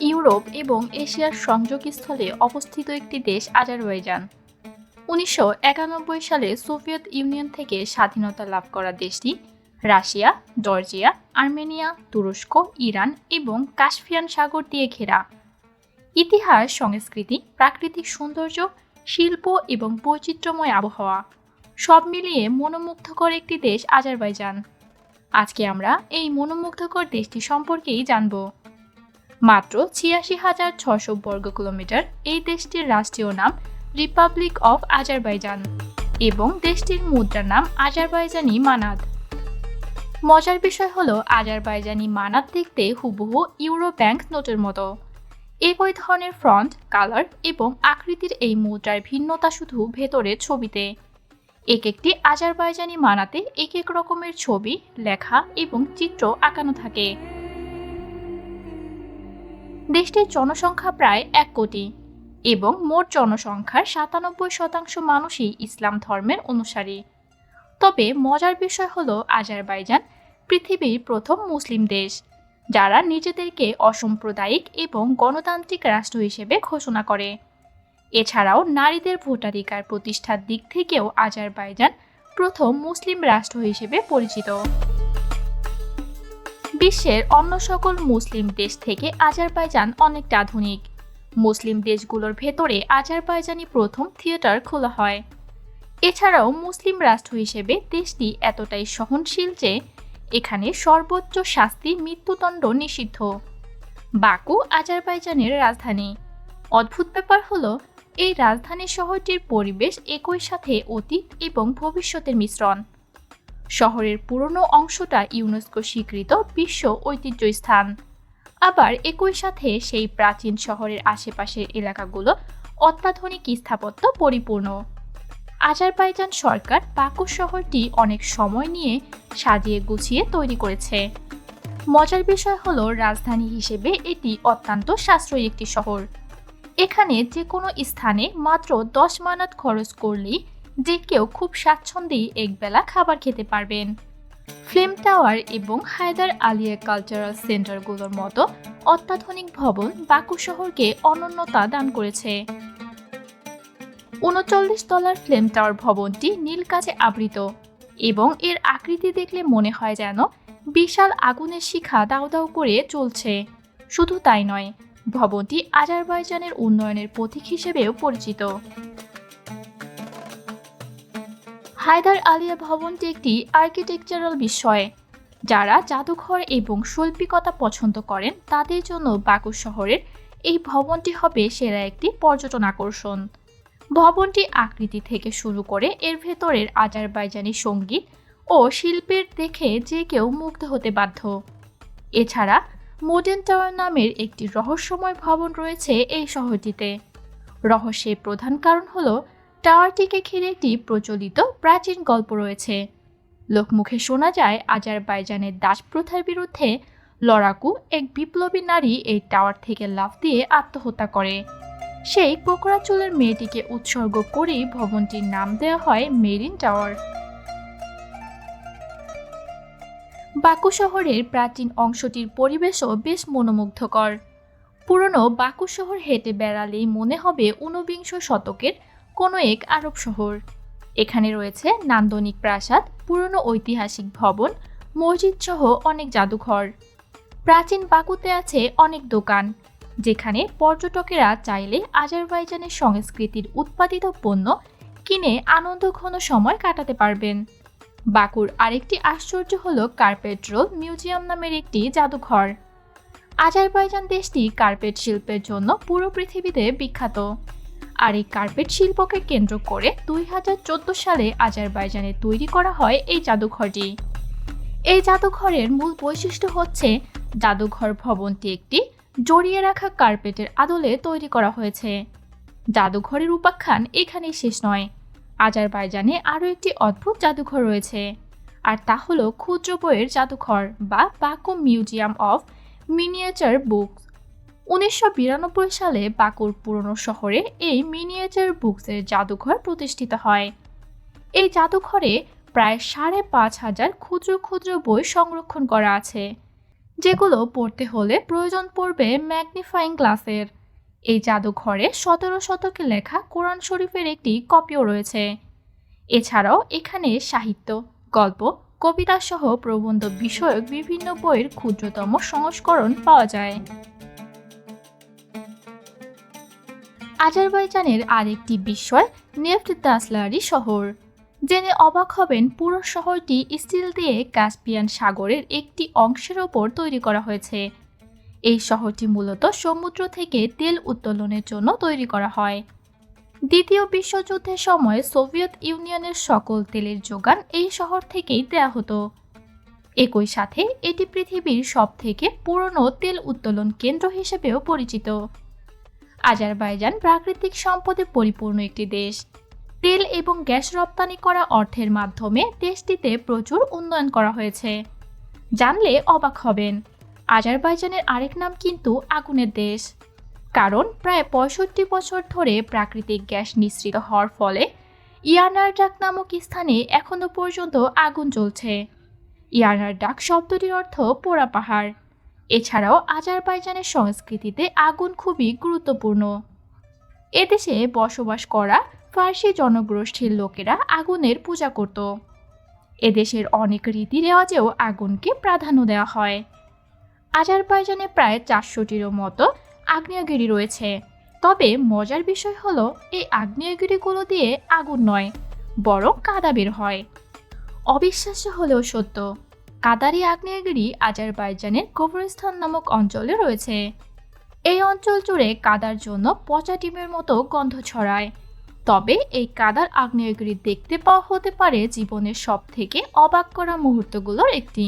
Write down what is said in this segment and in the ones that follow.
Europe এবং এশিয়ার সংযোগস্থলে অবস্থিত একটি দেশ আজারবাইজান। উনিশশো একানব্বই সালে সোভিয়েত ইউনিয়ন থেকে স্বাধীনতা লাভ করা দেশটি রাশিয়া, জর্জিয়া, আর্মেনিয়া, তুরস্ক, ইরান এবং কাস্পিয়ান সাগর দিয়ে ঘেরা। ইতিহাস, সংস্কৃতি, প্রাকৃতিক সৌন্দর্য, শিল্প এবং বৈচিত্র্যময় আবহাওয়া সব মিলিয়ে মনোমুগ্ধকর একটি দেশ আজারবাইজান। আজকে আমরা এই মনোমুগ্ধকর দেশটি সম্পর্কেই জানব। মাত্র ছিয়াশি হাজার ছশো বর্গ কিলোমিটার এই দেশটির রাষ্ট্রীয় নাম রিপাবলিক অফ আজারবাইজান এবং দেশটির মুদ্রার নাম আজারবাইজানি মানাদ মজার বিষয় হলো আজারবাইজানি মানাত দেখতে হুবহু ইউরো ব্যাংক নোটের মতো। একই ধরনের ফ্রন্ট কালার এবং আকৃতির এই মুদ্রার ভিন্নতা শুধু ভেতরের ছবিতে। এক একটি আজারবাইজানি মানাতে এক এক রকমের ছবি, লেখা এবং চিত্র আঁকানো থাকে। দেশটির জনসংখ্যা প্রায় এক কোটি এবং মোট জনসংখ্যার সাতানব্বই শতাংশ মানুষই ইসলাম ধর্মের অনুসারী। তবে মজার বিষয় হলো আজারবাইজান পৃথিবীর প্রথম মুসলিম দেশ, যারা নিজেদেরকে অসাম্প্রদায়িক এবং গণতান্ত্রিক রাষ্ট্র হিসেবে ঘোষণা করে। এছাড়াও নারীদের ভোটাধিকার প্রতিষ্ঠার দিক থেকেও আজারবাইজান প্রথম মুসলিম রাষ্ট্র হিসেবে পরিচিত। বিশ্বের অন্য সকল মুসলিম দেশ থেকে আজারবাইজান অনেকটা আধুনিক। মুসলিম দেশগুলোর ভেতরে আজারবাইজানি প্রথম থিয়েটার খোলা হয়। এছাড়াও মুসলিম রাষ্ট্র হিসেবে দেশটি এতটাই সহনশীল যে এখানে সর্বোচ্চ শাস্তি মৃত্যুদণ্ড নিষিদ্ধ। বাকু আজারবাইজানের রাজধানী। অদ্ভুত ব্যাপার হলো, এই রাজধানী শহরটির পরিবেশ একই সাথে অতীত এবং ভবিষ্যতের মিশ্রণ। শহরের পুরনো অংশটা ইউনেস্কো স্বীকৃত বিশ্ব ঐতিহ্য স্থান আবার একই সাথে সেই প্রাচীন শহরের আশেপাশের এলাকাগুলো অত্যাধুনিক স্থাপত্য পরিপূর্ণ। আজারবাইজান সরকার বাকু শহরটি অনেক সময় নিয়ে সাজিয়ে গুছিয়ে তৈরি করেছে। মজার বিষয় হলো রাজধানী হিসেবে এটি অত্যন্ত সাশ্রয়ী একটি শহর। এখানে যে কোনো স্থানে মাত্র দশ মানাত খরচ করলেই যে কেউ খুব স্বাচ্ছন্দ্যেই একবেলা খাবার খেতে পারবেন। ফ্লেম টাওয়ার এবং হায়দার আলিয়া কালচারাল সেন্টারগুলোর মতো অত্যাধুনিক ভবন বাকু শহরকে অনন্যতা দান করেছে। উনচল্লিশ তলার ফ্লেম টাওয়ার ভবনটি নীল কাজে আবৃত এবং এর আকৃতি দেখলে মনে হয় যেন বিশাল আগুনের শিখা দাউ দাউ করে চলছে। শুধু তাই নয়, ভবনটি আজারবাইজানের উন্নয়নের প্রতীক হিসেবেও পরিচিত। হায়দার আলিয়া ভবনটি একটি আর্কিটেকচারাল বিষয়। যারা জাদুঘর এবং শৈল্পিকতা পছন্দ করেন, তাদের জন্য বাকু শহরের এই ভবনটি হবে সেরা একটি পর্যটন আকর্ষণ। ভবনটি আকৃতি থেকে শুরু করে এর ভেতরের আজারবাইজানি সংগীত ও শিল্পের দেখে যে কেউ মুগ্ধ হতে বাধ্য। এছাড়া মোডেন টাওয়ার নামের একটি রহস্যময় ভবন রয়েছে এই শহরটিতে। রহস্যের প্রধান কারণ হল টাওয়ারটিকে ঘিরে একটি প্রচলিত প্রাচীন গল্প রয়েছে। লোকমুখে শোনা যায়, আজারবাইজানের দাস প্রথার বিরুদ্ধে লড়াকু এক বিপ্লবী নারী এই টাওয়ার থেকে লাফ দিয়ে আত্মহত্যা করে। সেই কোকড়া চুলের মেয়েটিকে উৎসর্গ করেই ভবনটির নাম দেওয়া হয় মেরিন টাওয়ার। বাকু শহরের প্রাচীন অংশটির পরিবেশও বেশ মনোমুগ্ধকর। পুরনো বাকু শহর হেঁটে বেড়ালেই মনে হবে ঊনবিংশ শতকের কোনো এক আরব শহর। এখানে রয়েছে নান্দনিক প্রাসাদ, পুরনো ঐতিহাসিক ভবন, মসজিদ সহ অনেক জাদুঘর। প্রাচীন বাকুতে আছে অনেক দোকান, যেখানে পর্যটকেরা চাইলে আজারবাইজানের সংস্কৃতির উৎপাদিত পণ্য কিনে আনন্দঘন সময় কাটাতে পারবেন। বাকুর আরেকটি আশ্চর্য হল কার্পেট রোল মিউজিয়াম নামের একটি জাদুঘর। আজারবাইজান দেশটি কার্পেট শিল্পের জন্য পুরো পৃথিবীতে বিখ্যাত। আর এই কার্পেট শিল্পকে কেন্দ্র করে দুই হাজার চোদ্দ সালে আজারবাইজানে তৈরি করা হয় এই জাদুঘরটি। এই জাদুঘরের মূল বৈশিষ্ট্য হচ্ছে জাদুঘর ভবনটি একটি জড়িয়ে রাখা কার্পেটের আদলে তৈরি করা হয়েছে। জাদুঘরের উপাখ্যান এখানেই শেষ নয়। আজারবাইজানে আরও একটি অদ্ভুত জাদুঘর রয়েছে আর তা হলো ক্ষুদ্র বইয়ের জাদুঘর বা Baku museum of miniature books. উনিশশো বিরানব্বই সালে বাকুর পুরনো শহরে এই মিনিয়েচার বুকসের জাদুঘর প্রতিষ্ঠিত হয়। এই জাদুঘরে প্রায় সাড়ে পাঁচ হাজার ক্ষুদ্র ক্ষুদ্র বই সংরক্ষণ করা আছে, যেগুলো পড়তে হলে প্রয়োজন পড়বে ম্যাগনিফাইং গ্লাসের। এই জাদুঘরে সতেরো শতকে লেখা কোরআন শরীফের একটি কপিও রয়েছে। এছাড়াও এখানে সাহিত্য, গল্প কবিতা সহ প্রবন্ধ বিষয়ক বিভিন্ন বইয়ের ক্ষুদ্রতম সংস্করণ পাওয়া যায়। আজারবাইজানের আরেকটি বিস্ময় নেফট দাসলারি শহর। জেনে অবাক হবেন পুরো শহরটি স্টিল দিয়ে কাস্পিয়ান সাগরের একটি অংশের ওপর তৈরি করা হয়েছে। এই শহরটি মূলত সমুদ্র থেকে তেল উত্তোলনের জন্য তৈরি করা হয়। দ্বিতীয় বিশ্বযুদ্ধের সময় সোভিয়েত ইউনিয়নের সকল তেলের যোগান এই শহর থেকেই দেয়া হতো। একই সাথে এটি পৃথিবীর সবথেকে পুরনো তেল উত্তোলন কেন্দ্র হিসেবেও পরিচিত। আজারবাইজান প্রাকৃতিক সম্পদে পরিপূর্ণ একটি দেশ। তেল এবং গ্যাস রপ্তানি করা অর্থের মাধ্যমে দেশটিতে প্রচুর উন্নয়ন করা হয়েছে। জানলে অবাক হবেন, আজারবাইজানের আরেক নাম কিন্তু আগুনের দেশ। কারণ প্রায় পঁয়ষট্টি বছর ধরে প্রাকৃতিক গ্যাস নিঃসৃত হওয়ার ফলে ইয়ানারডাক নামক স্থানে এখনও পর্যন্ত আগুন জ্বলছে। ইয়ানারডাক শব্দটির অর্থ পোড়া পাহাড়। এছাড়াও আজারবাইজানের সংস্কৃতিতে আগুন খুবই গুরুত্বপূর্ণ। এদেশে বসবাস করা ফার্সি জনগোষ্ঠীর লোকেরা আগুনের পূজা করত। এদেশের অনেক রীতি রেওয়াজেও আগুনকে প্রাধান্য দেওয়া হয়। আজারবাইজানে প্রায় চারশোটিরও মতো আগ্নেয়গিরি রয়েছে। তবে মজার বিষয় হলো, এই আগ্নেয়গিরিগুলো দিয়ে আগুন নয়, বরং কাদা বের হয়। অবিশ্বাস্য হলেও সত্য। কাদারি আগ্নেয়গিরি আজারবাইজানের কবরস্থান নামক অঞ্চলে রয়েছে। এই অঞ্চল জুড়ে কাদার জন্য পচা ডিমের মতো গন্ধ ছড়ায়। তবে এই কাদার আগ্নেয়গিরি দেখতে পাওয়া হতে পারে জীবনের সব থেকে অবাক করা মুহূর্তগুলোর একটি।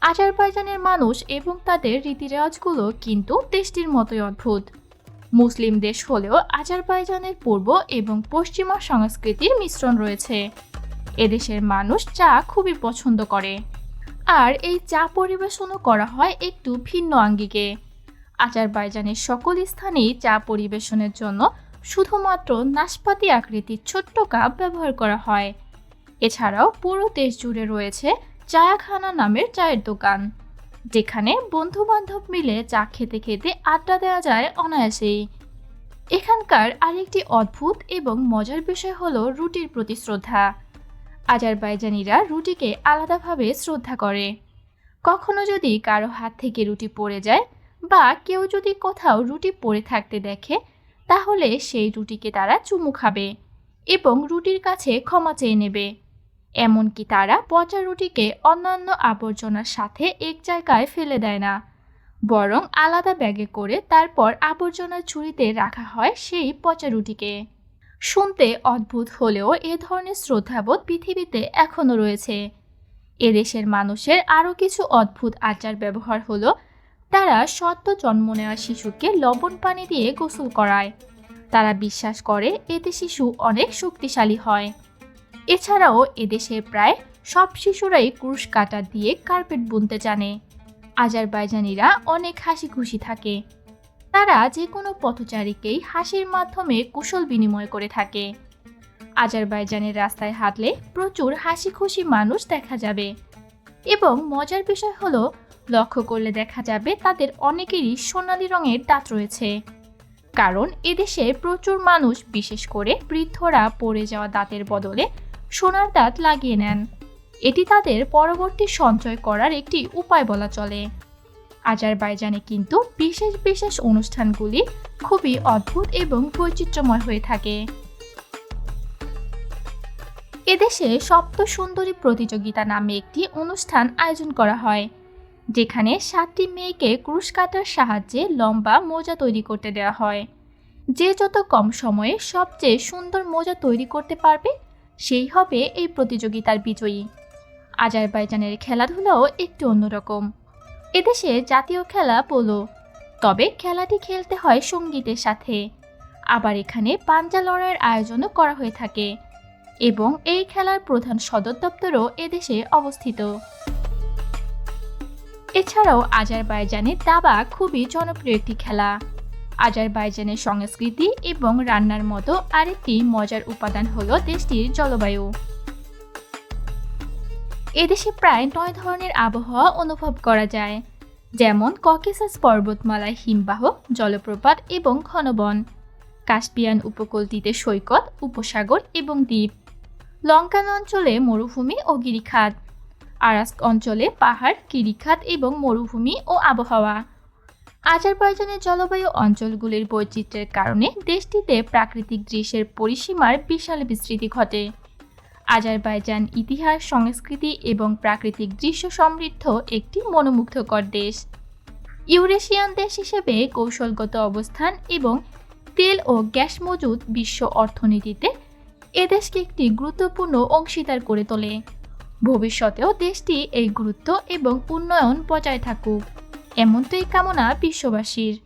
আজারবাইজানের মানুষ এবং তাদের রীতিরেওয়াজগুলো কিন্তু দেশটির মতোই অদ্ভুত। মুসলিম দেশ হলেও আজারবাইজানের পূর্ব এবং পশ্চিমা সংস্কৃতির মিশ্রণ রয়েছে। এদেশের মানুষ চা খুবই পছন্দ করে। আর এই চা পরিবেশনও করা হয় একটু ভিন্ন আঙ্গিকে। আজারবাইজানের সকল স্থানেই চা পরিবেশনের জন্য শুধুমাত্র নাশপাতি আকৃতির ছোট্ট কাপ ব্যবহার করা হয়। এছাড়াও পুরো দেশ জুড়ে রয়েছে চায়াখানা নামের চায়ের দোকান। যেখানে বন্ধু বান্ধব মিলে চা খেতে খেতে আড্ডা দেওয়া যায় অনায়াসেই। এখানকার আরেকটি অদ্ভুত এবং মজার বিষয় হলো রুটির প্রতি শ্রদ্ধা। আজারবাইজানিরা রুটিকে আলাদাভাবে শ্রদ্ধা করে। কখনো যদি কারও হাত থেকে রুটি পড়ে যায় বা কেউ যদি কোথাও রুটি পড়ে থাকতে দেখে, তাহলে সেই রুটিকে তারা চুমু খাবে এবং রুটির কাছে ক্ষমা চেয়ে নেবে। এমনকি তারা পচা রুটিকে অন্যান্য আবর্জনার সাথে এক জায়গায় ফেলে দেয় না, বরং আলাদা ব্যাগে করে তারপর আবর্জনার ঝুড়িতে রাখা হয় সেই পচা রুটিকে। শুনতে অদ্ভুত হলেও এ ধরনের শ্রদ্ধাবোধ পৃথিবীতে এখনও রয়েছে। এদেশের মানুষের আরও কিছু অদ্ভুত আচার ব্যবহার হলো, তারা সদ্য জন্ম নেওয়া শিশুকে লবণ পানি দিয়ে গোসল করায়। তারা বিশ্বাস করে এতে শিশু অনেক শক্তিশালী হয়। এছাড়াও এদেশে প্রায় সব শিশুরাই ক্রুশ কাটা দিয়ে কার্পেট বুনতে জানে। আজারবাইজানিরা অনেক হাসি খুশি থাকে। তারা যে কোনো পথচারীকেই হাসির মাধ্যমে কুশল বিনিময় করে থাকে। আজারবাইজানের রাস্তায় হাঁটলে প্রচুর হাসি খুশি মানুষ দেখা যাবে। এবং মজার বিষয় হলো, লক্ষ্য করলে দেখা যাবে তাদের অনেকেরই সোনালি রঙের দাঁত রয়েছে। কারণ এদেশে প্রচুর মানুষ, বিশেষ করে বৃদ্ধরা পড়ে যাওয়া দাঁতের বদলে সোনার দাঁত লাগিয়ে নেন। এটি তাদের পরবর্তী সঞ্চয় করার একটি উপায় বলা চলে। আজারবাইজানে কিন্তু বিশেষ বিশেষ অনুষ্ঠানগুলি খুবই অদ্ভুত এবং বৈচিত্র্যময় হয়ে থাকে। এদেশে সপ্ত সুন্দরী প্রতিযোগিতা নামে একটি অনুষ্ঠান আয়োজন করা হয়, যেখানে সাতটি মেয়েকে ক্রুশ কাটার সাহায্যে লম্বা মোজা তৈরি করতে দেওয়া হয়। যে যত কম সময়ে সবচেয়ে সুন্দর মোজা তৈরি করতে পারবে, সেই হবে এই প্রতিযোগিতার বিজয়ী। আজারবাইজানের খেলাধুলাও একটু অন্যরকম। এদেশে জাতীয় খেলা পোলো। তবে খেলাটি খেলতে হয় সঙ্গীতের সাথে। আবার এখানে পাঞ্জা লড়াইয়ের আয়োজনও করা হয়ে থাকে এবং এই খেলার প্রধান সদর দপ্তরও এদেশে অবস্থিত। এছাড়াও আজারবাইজানে দাবা খুবই জনপ্রিয় একটি খেলা। আজারবাইজানের সংস্কৃতি এবং রান্নার মতো আরেকটি মজার উপাদান হলো দেশটির জলবায়ু। এদেশে প্রায় নয় ধরনের আবহাওয়া অনুভব করা যায়, যেমন ককেসাস পর্বতমালায় হিমবাহ, জলপ্রপাত এবং ঘনবন, কাস্পিয়ান উপকূলটিতে সৈকত, উপসাগর এবং দ্বীপ, লঙ্কান অঞ্চলে মরুভূমি ও গিরিখাত, আরাস্ক অঞ্চলে পাহাড়, গিরিখাত এবং মরুভূমি ও আবহাওয়া। আজারবাইজানের জলবায়ু অঞ্চলগুলির বৈচিত্র্যের কারণে দেশটিতে প্রাকৃতিক দৃশ্যের পরিসীমার বিশাল বিস্তৃতি ঘটে। আজারবাইজান ইতিহাস, সংস্কৃতি এবং প্রাকৃতিক দৃশ্য সমৃদ্ধ একটি মনোমুগ্ধকর দেশ। ইউরেশিয়ান দেশ হিসেবে কৌশলগত অবস্থান এবং তেল ও গ্যাস মজুদ বিশ্ব অর্থনীতিতে এদেশকে একটি গুরুত্বপূর্ণ অংশীদার করে তোলে। ভবিষ্যতেও দেশটি এই গুরুত্ব এবং উন্নয়ন বজায় থাকুক। এমনটাই কামনা বিশ্ববাসীর।